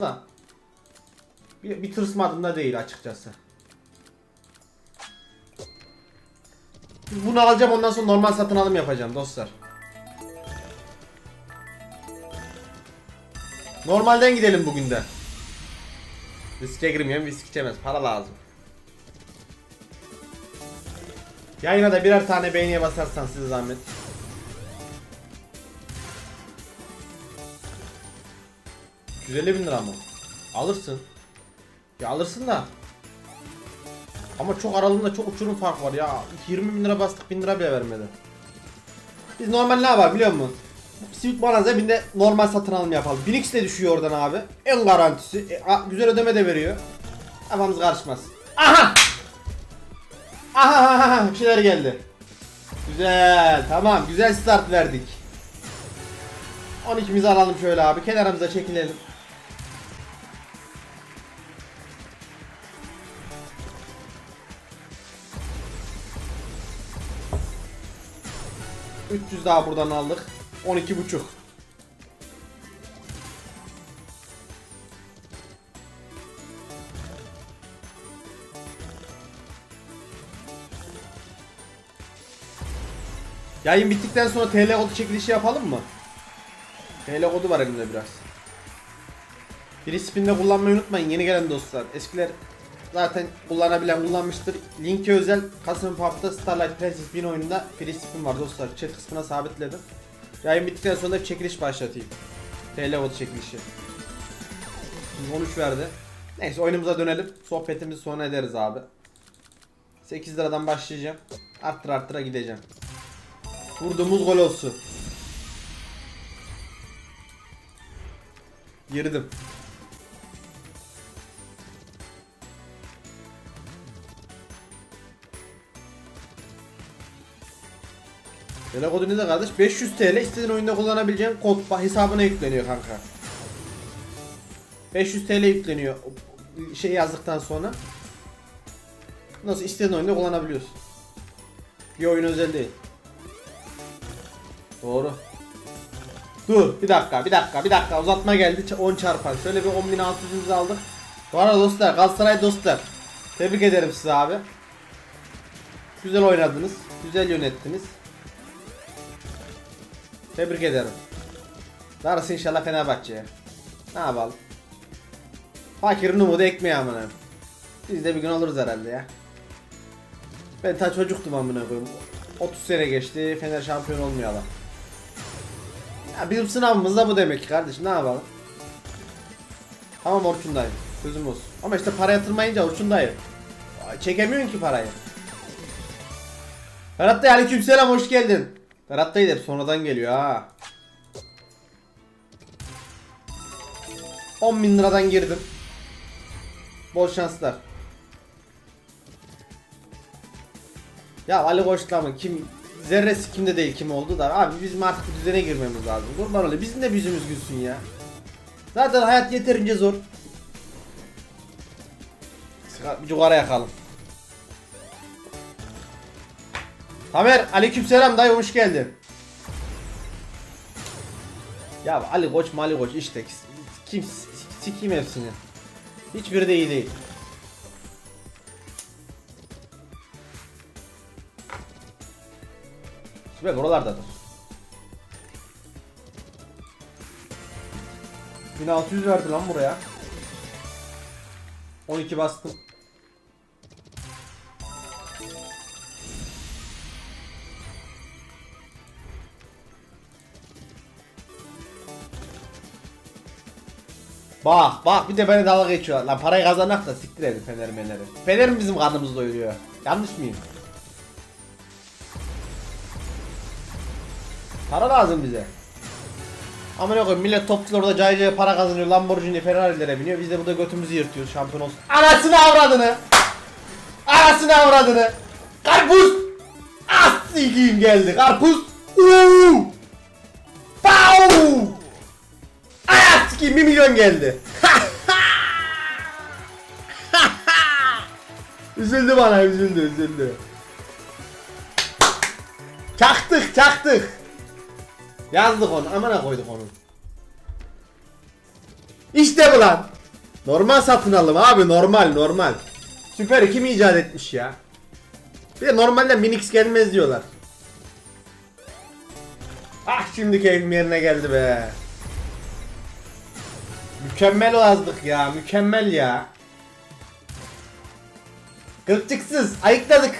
da bir, bir tırsmadım da değil açıkçası. Bunu alacağım ondan sonra normal satın alım yapacağım dostlar. Normalden gidelim bugün de. Riske girmeyen risk içemez. Para lazım. Yayına da birer tane beğeniye basarsan size zahmet. ...150 bin lira mı? Alırsın. Ya alırsın da. Ama çok aralığında çok uçurum fark var ya. 20 bin lira bastık 1000 lira bile vermedi. Biz normal ne yapar biliyor musun? Civic Bonanza bir de normal satın alım yapalım. 1000x de düşüyor oradan abi. En garantisi. E, a- güzel ödeme de veriyor. Kafamız karışmaz. Aha! Aha, aha, aha bir şeyler geldi. Güzel tamam güzel start verdik. 12'mizi alalım şöyle abi kenarımıza çekilelim. ...300 daha buradan aldık. 12 buçuk. Yayın bittikten sonra TL kodu çekilişi yapalım mı? TL kodu var elimde biraz. Free spin'de kullanmayı unutmayın yeni gelen dostlar. Eskiler zaten kullanabilen kullanmıştır. Linki özel Kasım Pub'da Starlight Princess 1000 oyununda free spin var dostlar. Chat kısmına sabitledim. Yayın bittikten sonra çekiliş başlatayım. TL kodu çekilişi. Şimdi 13 verdi. Neyse oyunumuza dönelim. Sohbetimizi sonra ederiz abi. 8 liradan başlayacağım. Arttır arttıra gideceğim. Vurduğumuz gol olsun. Girdim. Tele kodu ne de kardeş? 500 TL istediğin oyunda kullanabileceğin kod hesabına yükleniyor kanka. 500 TL yükleniyor şey yazdıktan sonra. Nasıl istediğin oyunda kullanabiliyorsun. Bir oyun özel değil. Doğru. Dur bir dakika bir dakika bir dakika uzatma geldi Ç- 10 çarpan şöyle bir 10.600'ümüzü aldık Bu arada dostlar Galatasaray dostlar Tebrik ederim size abi Güzel oynadınız Güzel yönettiniz Tebrik ederim Darısı inşallah Fenerbahçe'ye Ne yapalım Fakirin umudu ekmeği amına Biz de bir gün oluruz herhalde ya Ben ta çocuktum amına koyayım 30 sene geçti Fener şampiyon olmayalım ya bizim sınavımız da bu demek ki kardeşim ne yapalım? Tamam Orçundayım. Sözüm olsun. Ama işte para yatırmayınca Orçundayım. Çekemiyorsun ki parayı. Ferhat Dayı aleykümselam hoş geldin. Ferhat Dayı da hep sonradan geliyor ha. 10 bin liradan girdim. Bol şanslar. Ya Ali Koç'la mı kim zerresi kimde değil kim oldu da abi bizim artık bir düzene girmemiz lazım. Kurban olayım bizim de yüzümüz gülsün ya. Zaten hayat yeterince zor. Sıra- Bir cigara yakalım. Tamer aleykümselam dayı hoş geldin. Ya Ali Koç Mali Koç işte kim sikeyim hepsini. Hiçbiri de iyi değil. Ve buralardadır. 1600 verdi lan buraya. 12 bastım. Bak bak bir de beni dalga geçiyor. Lan parayı kazanak da siktir edin Fener Fener'i. Fener mi bizim karnımızı doyuruyor? Yanlış mıyım? Para lazım bize. Ama ne koyayım millet topçular orada cayı cayı para kazanıyor Lamborghini Ferrari'lere biniyor biz de burada götümüzü yırtıyoruz şampiyon olsun. Anasını avradını! Anasını avradını! Karpuz! Ah sikiyim geldi karpuz! Uuu! 20 milyon geldi. üzüldü bana üzüldü üzüldü. Çaktık çaktık. Yazdık onu amına koyduk onu. İşte bu lan. Normal satın alım abi normal normal. Süper 2 mi icat etmiş ya? Bir de normalden 1000x gelmez diyorlar. Ah şimdi keyfim yerine geldi be. Mükemmel yazdık ya mükemmel ya. Kılçıksız ayıkladık.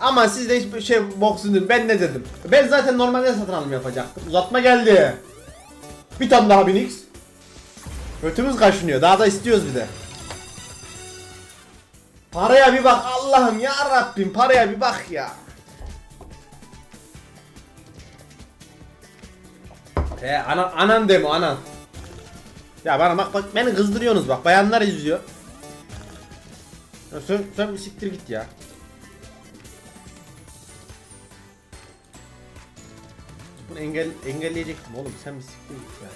Ama siz de hiçbir şey boksun değil. Ben ne dedim? Ben zaten normalde satın alım yapacaktım. Uzatma geldi. Bir tane daha Binix. Götümüz kaşınıyor. Daha da istiyoruz bir de. Paraya bir bak Allah'ım ya Rabbim paraya bir bak ya. He anan, anan deme anan. Ya bana bak bak beni kızdırıyorsunuz bak bayanlar izliyor. Ya sen, sen bir siktir git ya. Bunu engel engelleyecektim oğlum sen bir siktir git ya.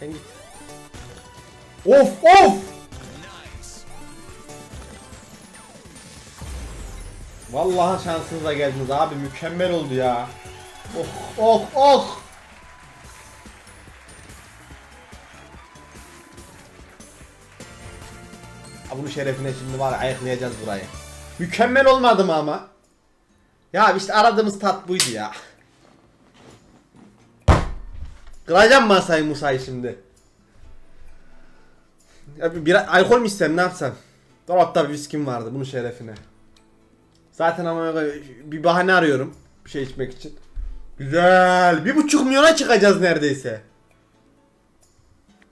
Sen git. Of of! Vallahi şansınıza geldiniz abi mükemmel oldu ya. Oh oh oh! Bunun şerefine şimdi var ya ayaklayacağız burayı. Mükemmel olmadı mı ama? Ya işte aradığımız tat buydu ya. Kıracağım masayı Musa'yı şimdi. Ya bir alkol mü istem ne yapsam? Dolapta bir viskim vardı bunun şerefine. Zaten ama bir bahane arıyorum bir şey içmek için. Güzel. Bir buçuk milyona çıkacağız neredeyse.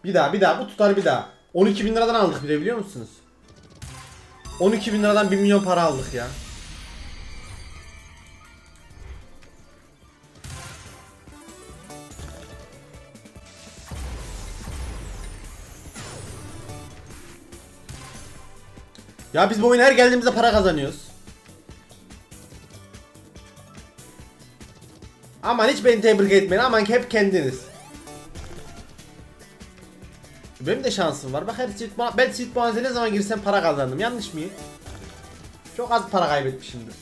Bir daha bir daha bu tutar bir daha. 12 bin liradan aldık bile biliyor musunuz? 12 bin liradan 1 milyon para aldık ya. Ya biz bu oyuna her geldiğimizde para kazanıyoruz. Aman hiç beni tebrik etmeyin aman hep kendiniz. Benim de şansım var. Bak her çift ma- ben çift muazzene ne zaman girsem para kazandım. Yanlış mıyım? Çok az para kaybetmişimdir.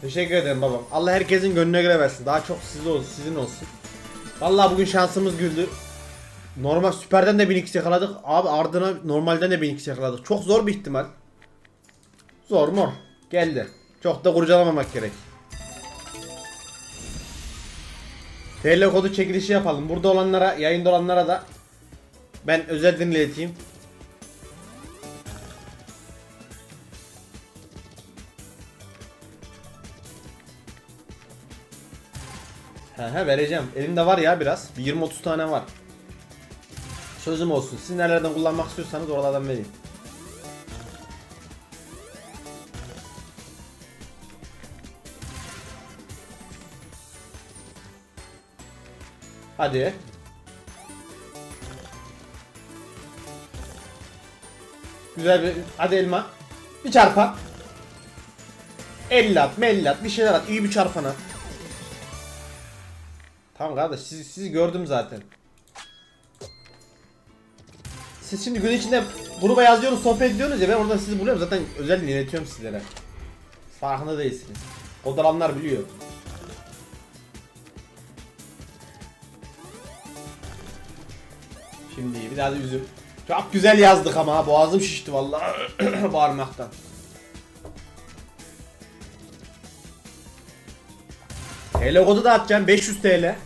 Teşekkür ederim babam. Allah herkesin gönlüne göre versin. Daha çok size olsun, sizin olsun. Vallahi bugün şansımız güldü. Normal süperden de 1000x yakaladık. Abi ardına normalden de 1000x yakaladık. Çok zor bir ihtimal. Zor mor. Geldi. Çok da kurcalamamak gerek. TL kodu çekilişi yapalım. Burada olanlara, yayında olanlara da ben özel dinleteyim. He he vereceğim. Elimde var ya biraz. Bir 20-30 tane var. Sözüm olsun. Siz nelerden kullanmak istiyorsanız oralardan vereyim. Hadi. Güzel bir hadi elma. Bir çarpan. 50 at, 50 at, bir şeyler at. İyi bir çarpan at. Tamam kardeş sizi, sizi gördüm zaten. Siz şimdi gün içinde gruba yazıyorsunuz, sohbet ediyorsunuz ya ben oradan sizi buluyorum zaten özel iletiyorum sizlere. Farkında değilsiniz. Odalanlar biliyor. Şimdi bir daha da üzüm. Çok güzel yazdık ama boğazım şişti vallahi bağırmaktan. TL kodu da atacağım 500 TL.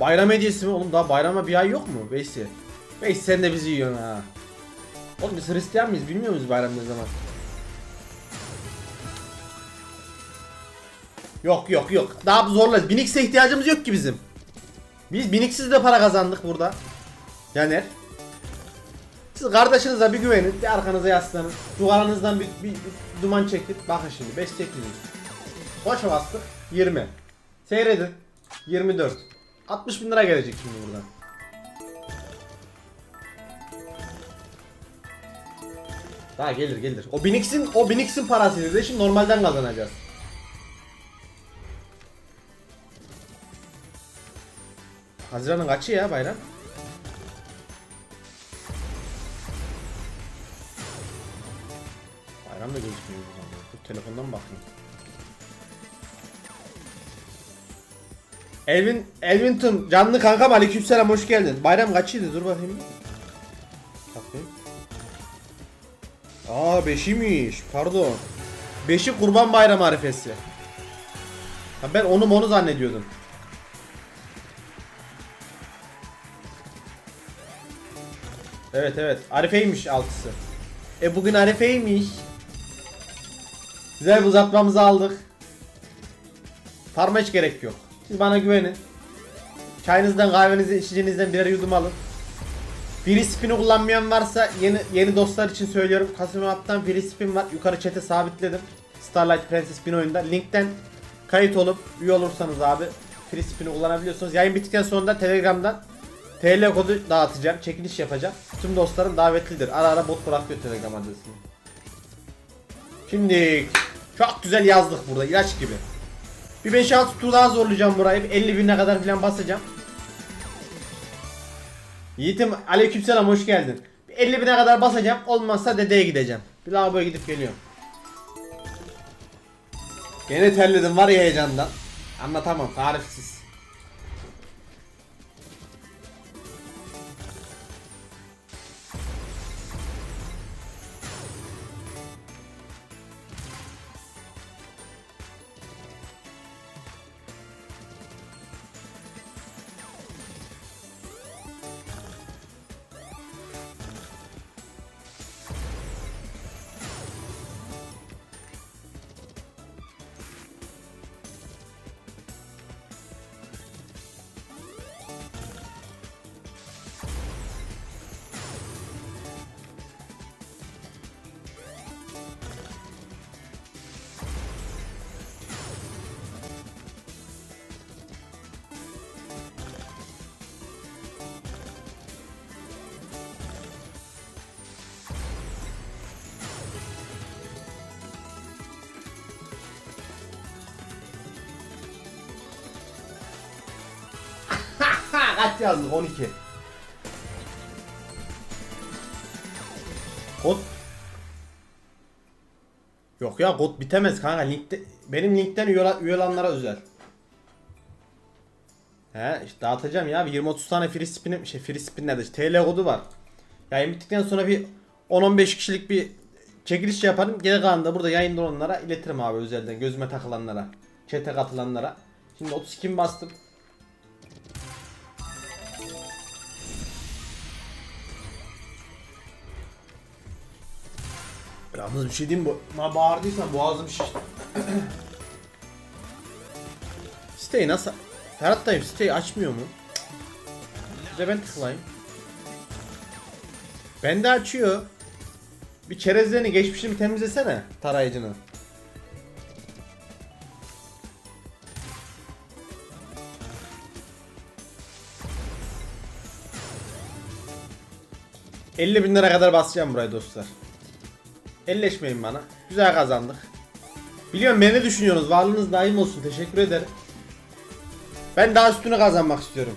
Bayram hediyesi mi oğlum daha bayrama bir ay yok mu Veysi? Veysi sen de bizi yiyorsun ha. Oğlum biz Hristiyan mıyız bilmiyor muyuz bayram ne zaman? Yok yok yok daha zorla. Binix'e ihtiyacımız yok ki bizim. Biz biniksiz de para kazandık burada. Caner. Siz kardeşinize bir güvenin, bir arkanıza yaslanın. Duvarınızdan bir, bir, bir duman çekin. Bakın şimdi 5 800. Kaça bastık? 20. Seyredin. 24. 60 bin lira gelecek şimdi buradan. Daha gelir gelir. O Binix'in o Binix'in parasıydı de şimdi normalden kazanacağız. Haziran'ın kaçı ya bayram? Bayram da gözükmüyor buradan. Dur telefondan bakayım. Elvin, Elvin Tım canlı kankam aleykümselam hoş geldin. Bayram kaçıydı dur bakayım. Bakayım. Aa beşiymiş pardon. Beşi kurban bayramı arifesi. Ben onu onu zannediyordum. Evet evet Arife'ymiş altısı. E bugün Arife'ymiş. Güzel bir uzatmamızı aldık. Farma hiç gerek yok. Siz bana güvenin. Çayınızdan kahvenizden içicinizden birer yudum alın. Free spin'i kullanmayan varsa yeni yeni dostlar için söylüyorum. Kasım App'tan free spin var. Yukarı chat'e sabitledim. Starlight Princess spin oyunda. Linkten kayıt olup üye olursanız abi free spin'i kullanabiliyorsunuz. Yayın bittikten sonra da Telegram'dan TL kodu dağıtacağım. Çekiliş yapacağım. Tüm dostlarım davetlidir. Ara ara bot bırakıyor Telegram adresini. Şimdi çok güzel yazdık burada ilaç gibi. Bir 5-6 tur daha zorlayacağım burayı. Bir 50 bine kadar falan basacağım. Yiğitim aleykümselam hoş geldin. Bir 50 bine kadar basacağım. Olmazsa dedeye gideceğim. Bir lavaboya gidip geliyorum. Gene terledim var ya heyecandan. Anlatamam tarifsiz. Kaç yazdık 12. Kod Yok ya kod bitemez kanka linkte benim linkten üye, olanlara özel. He işte dağıtacağım ya bir 20-30 tane free spin'im şey free spin nerede işte TL kodu var. Yayın bittikten sonra bir 10-15 kişilik bir çekiliş yaparım. Geri kalanı da burada yayında olanlara iletirim abi özelden gözüme takılanlara. Chat'e katılanlara. Şimdi 32 bastım. Yalnız bir şey diyeyim bu. Ma bağırdıysan boğazım şişti. siteyi nasıl? Ferhat dayım siteyi açmıyor mu? De ben tıklayayım. Ben de açıyor. Bir çerezlerini geçmişini temizlesene tarayıcını. ...50 bin lira kadar basacağım burayı dostlar. Elleşmeyin bana. Güzel kazandık. Biliyorum beni düşünüyorsunuz. Varlığınız daim olsun. Teşekkür ederim. Ben daha üstünü kazanmak istiyorum.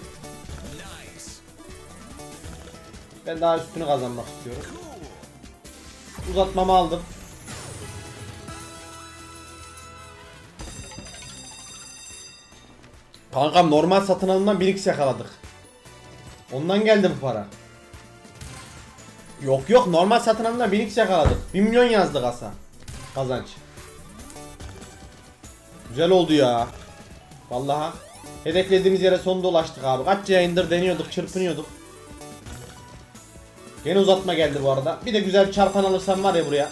Ben daha üstünü kazanmak istiyorum. Uzatmamı aldım. Kankam normal satın alımdan 1x yakaladık. Ondan geldi bu para. Yok yok normal satın alımdan 1x yakaladık. 1 milyon yazdı kasa. Kazanç. Güzel oldu ya. Vallahi hedeflediğimiz yere sonunda ulaştık abi. Kaç yayındır deniyorduk, çırpınıyorduk. Yine uzatma geldi bu arada. Bir de güzel bir çarpan alırsam var ya buraya.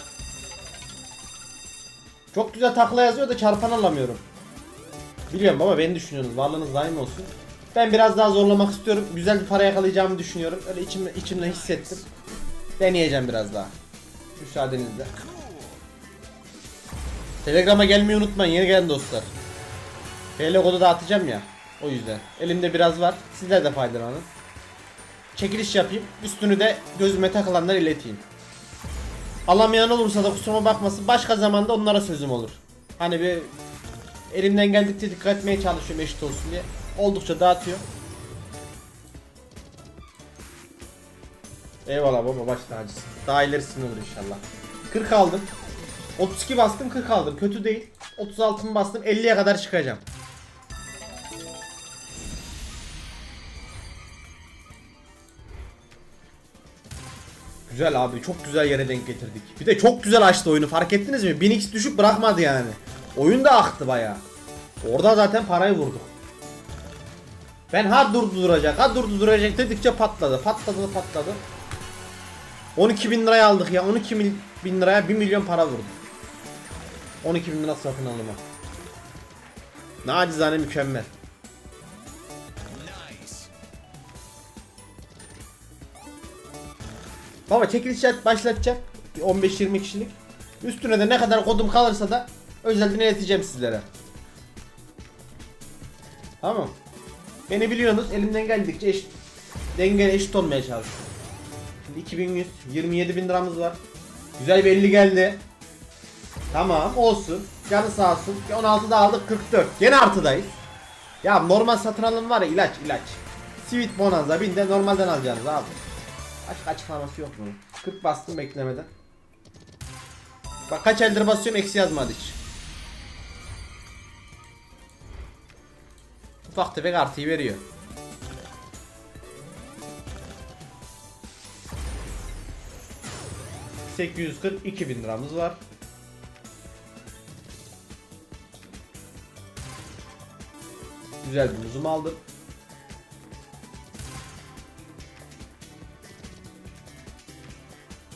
Çok güzel takla yazıyor da çarpan alamıyorum. Biliyorum baba beni düşünüyorsunuz. Varlığınız daim olsun. Ben biraz daha zorlamak istiyorum. Güzel bir para yakalayacağımı düşünüyorum. Öyle içimde, içimde hissettim. Deneyeceğim biraz daha. Müsaadenizle. Telegram'a gelmeyi unutmayın yeni gelen dostlar. TL kodu dağıtacağım ya. O yüzden. Elimde biraz var. Sizler de faydalanın. Çekiliş yapayım. Üstünü de gözüme takılanlara ileteyim. Alamayan olursa da kusuruma bakmasın. Başka zamanda onlara sözüm olur. Hani bir elimden geldikçe dikkat etmeye çalışıyorum eşit olsun diye. Oldukça dağıtıyor. Eyvallah baba baş tacısın. Daha ilerisinde olur inşallah. 40 aldım. 32 bastım 40 aldım. Kötü değil. 36'mı bastım 50'ye kadar çıkacağım. Güzel abi çok güzel yere denk getirdik. Bir de çok güzel açtı oyunu fark ettiniz mi? 1000x düşüp bırakmadı yani. Oyun da aktı baya. Orada zaten parayı vurduk. Ben ha durdu duracak ha durdu duracak dedikçe patladı patladı patladı. 12 bin liraya aldık ya. 12 mil- bin liraya 1 milyon para vurduk. 12 bin lira satın alıma. Nacizane mükemmel. Baba çekiliş başlatacak. Bir 15-20 kişilik. Üstüne de ne kadar kodum kalırsa da özelden ileteceğim sizlere. Tamam. Beni biliyorsunuz elimden geldikçe eşit, dengeli eşit olmaya çalışıyorum. Şimdi 2100, 27 bin liramız var. Güzel bir 50 geldi. Tamam olsun. Canı sağ olsun. 16 da aldık 44. Gene artıdayız. Ya normal satın alım var ya ilaç ilaç. Sweet Bonanza bin de normalden alacaksınız abi. Başka açıklaması yok bunun. 40 bastım beklemeden. Bak kaç eldir basıyorum eksi yazmadı hiç. Ufak tefek artıyı veriyor. ...842 bin liramız var. Güzel bir muzum aldım.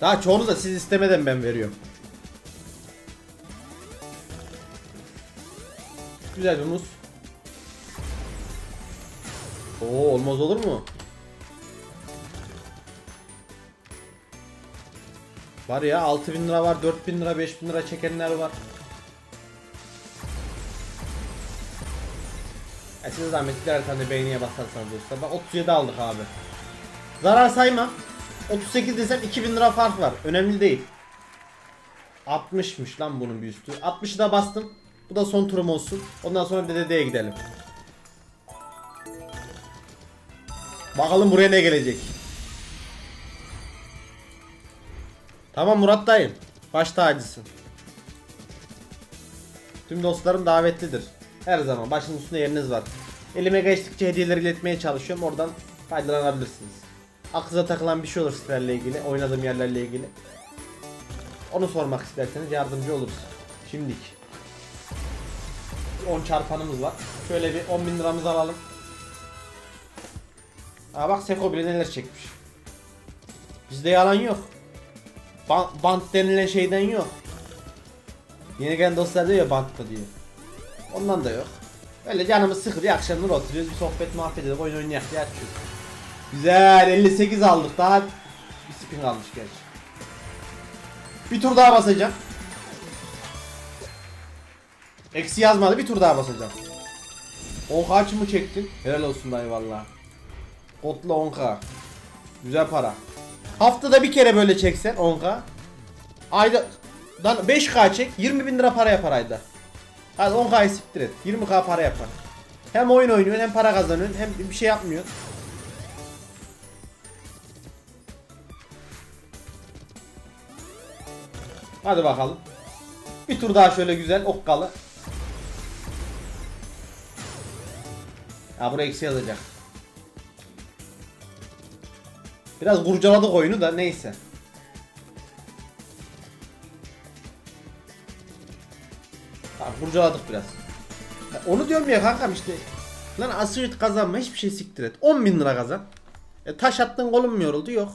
Daha çoğunu da siz istemeden ben veriyorum. Güzel bir muz. Oo olmaz olur mu? Var ya 6000 lira var, 4000 lira, 5000 lira çekenler var. Ya size zahmet birer tane beğeniye basarsanız dostlar. Bak 37 aldık abi. Zarar sayma. 38 desem 2000 lira fark var. Önemli değil. 60'mış lan bunun bir üstü. 60'ı da bastım. Bu da son turum olsun. Ondan sonra DDD'ye gidelim. Bakalım buraya ne gelecek. Tamam Murat dayım. Baş tacısın. Tüm dostlarım davetlidir. Her zaman başının üstünde yeriniz var. Elime geçtikçe hediyeler iletmeye çalışıyorum. Oradan faydalanabilirsiniz. Aklınıza takılan bir şey olur sitelerle ilgili, oynadığım yerlerle ilgili. Onu sormak isterseniz yardımcı oluruz. Şimdik. 10 çarpanımız var. Şöyle bir 10 bin liramızı alalım. Aa bak Seko bile neler çekmiş. Bizde yalan yok. Ba- bant denilen şeyden yok. Yeni gelen dostlar diyor ya bantta diyor. Ondan da yok. Öyle canımız sıkılıyor akşamları oturuyoruz bir sohbet muhabbet ediyoruz oyun oynayak diye açıyoruz. Güzel 58 aldık daha bir spin kalmış gerçi. Bir tur daha basacağım. Eksi yazmadı bir tur daha basacağım. 10k mı çektin? Helal olsun dayı valla. Kodla 10k. Güzel para. Haftada bir kere böyle çeksen 10k. Ayda dan 5k çek 20 bin lira para yapar ayda. Hadi 10k'yı siktir et. 20k para yapar. Hem oyun oynuyorsun hem para kazanıyorsun hem bir şey yapmıyorsun. Hadi bakalım. Bir tur daha şöyle güzel okkalı. Ya buraya eksi yazacak. Biraz kurcaladık oyunu da neyse. Tamam kurcaladık biraz. Ya onu diyorum ya kankam işte. Lan asırt kazanma hiçbir şey siktir et. 10 bin lira kazan. E taş attın kolun mu yoruldu? Yok.